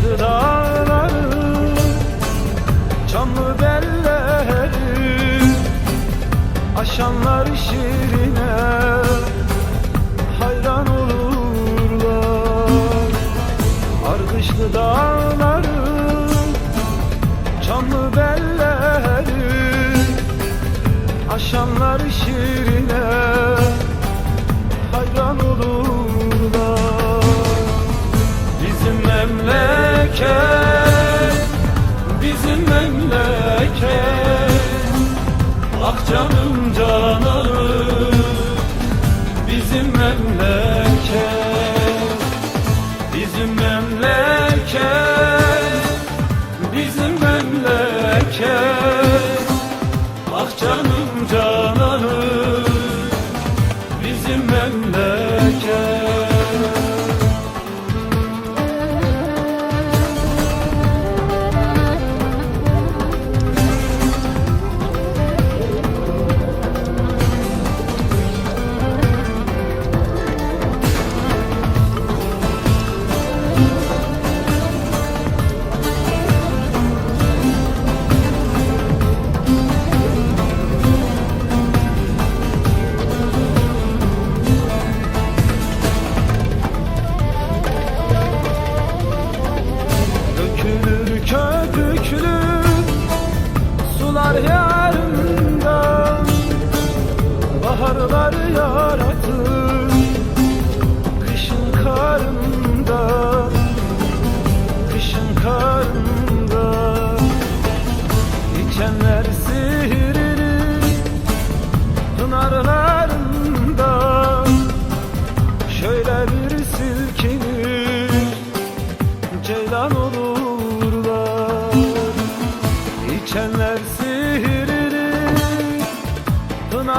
açtı dağları Aşanlar şirine Hayran olurlar. Ardışlı dağları Çamlı Aşanlar şirine Hayran olur sular yarında Baharlar yaratır kışın karında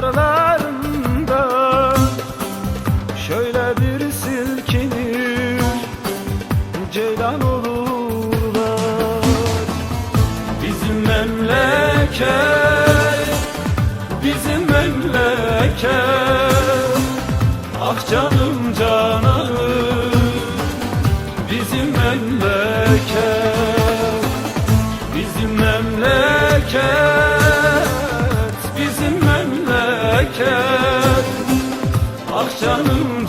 pınarlarında Şöyle bir silkinir ceylan olurlar. Bizim memleket, bizim memleket. Ah canım cananım. Bizim memleket Bizim memleket cananım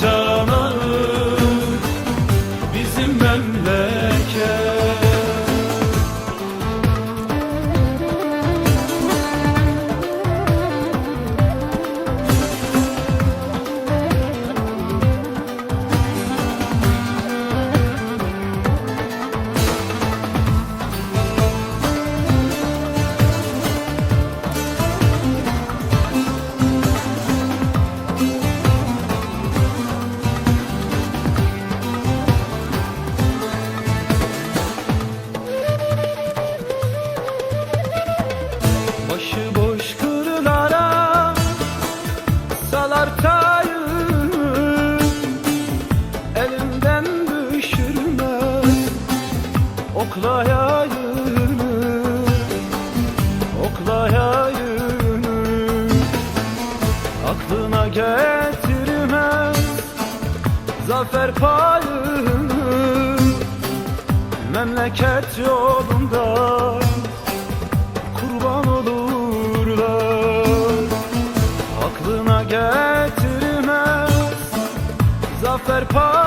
oklayayını Oklayayını Aklına getirmez zafer payını. Memleket yolunda kurban olurlar. Aklına getirmez zafer payını